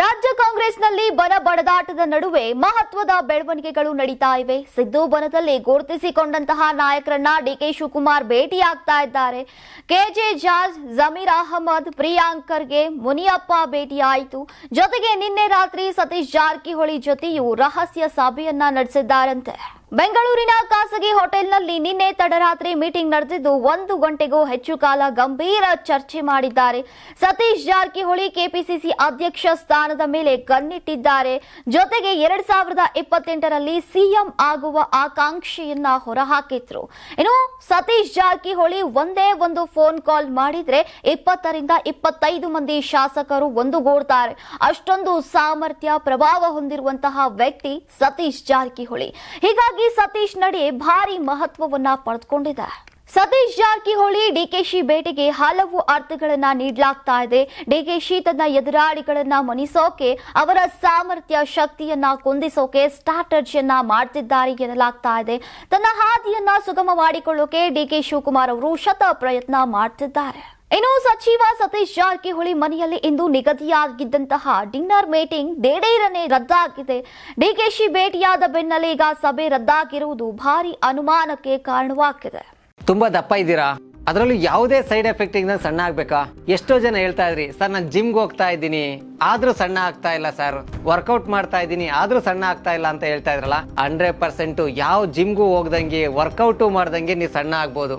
ರಾಜ್ಯ ಕಾಂಗ್ರೆಸ್ನಲ್ಲಿ ಬಲ ಬಡದಾಟದ ನಡುವೆ ಮಹತ್ವದ ಬೆಳವಣಿಗೆಗಳು ನಡೀತಾ ಇವೆ. ಸಿದ್ದು ಬನದಲ್ಲಿ ಗುರುತಿಸಿಕೊಂಡಂತಹ ನಾಯಕರನ್ನ ಡಿಕೆ ಶಿವಕುಮಾರ್ ಭೇಟಿಯಾಗ್ತಾ ಇದ್ದಾರೆ. ಕೆಜೆ ಜಾರ್ಜ್, ಜಮೀರ್ ಅಹಮದ್, ಪ್ರಿಯಾಂಕರ್ಗೆ ಮುನಿಯಪ್ಪ ಭೇಟಿಯಾಯಿತು. ಜೊತೆಗೆ ನಿನ್ನೆ ರಾತ್ರಿ ಸತೀಶ್ ಜಾರಕಿಹೊಳಿ ಜೊತೆಯೂ ರಹಸ್ಯ ಸಭೆಯನ್ನ ನಡೆಸಿದ್ದಾರಂತೆ. ಬೆಂಗಳೂರಿನ ಖಾಸಗಿ ಹೋಟೆಲ್ನಲ್ಲಿ ನಿನ್ನೆ ತಡರಾತ್ರಿ ಮೀಟಿಂಗ್ ನಡೆದಿದ್ದು, ಒಂದು ಗಂಟೆಗೂ ಹೆಚ್ಚು ಕಾಲ ಗಂಭೀರ ಚರ್ಚೆ ಮಾಡಿದ್ದಾರೆ. ಸತೀಶ್ ಜಾರಕಿಹೊಳಿ ಕೆಪಿಸಿಸಿ ಅಧ್ಯಕ್ಷ ಸ್ಥಾನದ ಮೇಲೆ ಕಣ್ಣಿಟ್ಟಿದ್ದಾರೆ. ಜೊತೆಗೆ ಎರಡ್ ಸಾವಿರದ ಇಪ್ಪತ್ತೆಂಟರಲ್ಲಿ ಸಿಎಂ ಆಗುವ ಆಕಾಂಕ್ಷೆಯನ್ನ ಹೊರಹಾಕಿದ್ರು. ಇನ್ನು ಸತೀಶ್ ಜಾರಕಿಹೊಳಿ ಒಂದೇ ಒಂದು ಫೋನ್ ಕಾಲ್ ಮಾಡಿದ್ರೆ ಇಪ್ಪತ್ತರಿಂದ ಇಪ್ಪತ್ತೈದು ಮಂದಿ ಶಾಸಕರು ಒಂದುಗೂಡ್ತಾರೆ. ಅಷ್ಟೊಂದು ಸಾಮರ್ಥ್ಯ, ಪ್ರಭಾವ ಹೊಂದಿರುವಂತಹ ವ್ಯಕ್ತಿ ಸತೀಶ್ ಜಾರಕಿಹೊಳಿ. ಹೀಗಾಗಿ ಸತೀಶ್ ನಡೆ ಭಾರಿ ಮಹತ್ವವನ್ನ ಪಡೆದುಕೊಂಡಿದೆ. ಸತೀಶ್ ಜಾರಕಿಹೊಳಿ ಡಿಕೆಶಿ ಭೇಟಿಗೆ ಹಲವು ಅರ್ಥಗಳನ್ನ ನೀಡಲಾಗ್ತಾ ಇದೆ. ಡಿಕೆಶಿ ತನ್ನ ಎದುರಾಳಿಗಳನ್ನ ಮಣಿಸೋಕೆ, ಅವರ ಸಾಮರ್ಥ್ಯ, ಶಕ್ತಿಯನ್ನ ಕುಂದಿಸೋಕೆ ಸ್ಟ್ರಾಟಜಿಯನ್ನ ಮಾಡ್ತಿದ್ದಾರೆ ಎನ್ನಲಾಗ್ತಾ ಇದೆ. ತನ್ನ ಹಾದಿಯನ್ನ ಸುಗಮ ಮಾಡಿಕೊಳ್ಳೋಕೆ ಡಿಕೆ ಶಿವಕುಮಾರ್ ಅವರು ಶತ ಪ್ರಯತ್ನ ಮಾಡ್ತಿದ್ದಾರೆ. ಇನ್ನು ಸಚಿವ ಸತೀಶ್ ಜಾರಕಿಹೊಳಿ ಮನೆಯಲ್ಲಿ ಇಂದು ನಿಗದಿಯಾಗಿದ್ದಂತಹ ಡಿನ್ನರ್ ಮೀಟಿಂಗ್ ದೇಡೇರನೆ ರದ್ದಾಗಿದೆ. ಡಿಕೆಶಿ ಭೇಟಿಯಾದ ಬೆನ್ನಲ್ಲೇ ಈಗ ಸಭೆ ರದ್ದಾಗಿರುವುದು ಭಾರಿ ಅನುಮಾನಕ್ಕೆ ಕಾರಣವಾಗಿದೆ. ತುಂಬಾ ದಪ್ಪ ಇದ್ದೀರಾ? ಅದರಲ್ಲೂ ಯಾವುದೇ ಸೈಡ್ ಎಫೆಕ್ಟ್ ಇಂದ ಸಣ್ಣ ಆಗ್ಬೇಕಾ? ಎಷ್ಟೋ ಜನ ಹೇಳ್ತಾ ಇದ್ರಿ, ಸರ್, ನಾನು ಜಿಮ್ಗೆ ಹೋಗ್ತಾ ಇದ್ದೀನಿ. ಆದ್ರೂ ಸಣ್ಣ ಆಗ್ತಾ ಇಲ್ಲ, ಸರ್. ವರ್ಕೌಟ್ ಮಾಡ್ತಾ ಇದ್ದೀನಿ, ಆದ್ರೂ ಸಣ್ಣ ಆಗ್ತಾ ಇಲ್ಲ ಅಂತ ಹೇಳ್ತಾ ಇದ್ರಲ್ಲ? ಹಂಡ್ರೆಡ್ ಪರ್ಸೆಂಟ್ ಯಾವ ಜಿಮ್ಗೂ ಹೋಗ್ದಂಗೆ, ವರ್ಕೌಟು ಮಾಡ್ದಂಗೆ ನೀವು ಸಣ್ಣ ಆಗ್ಬೋದು.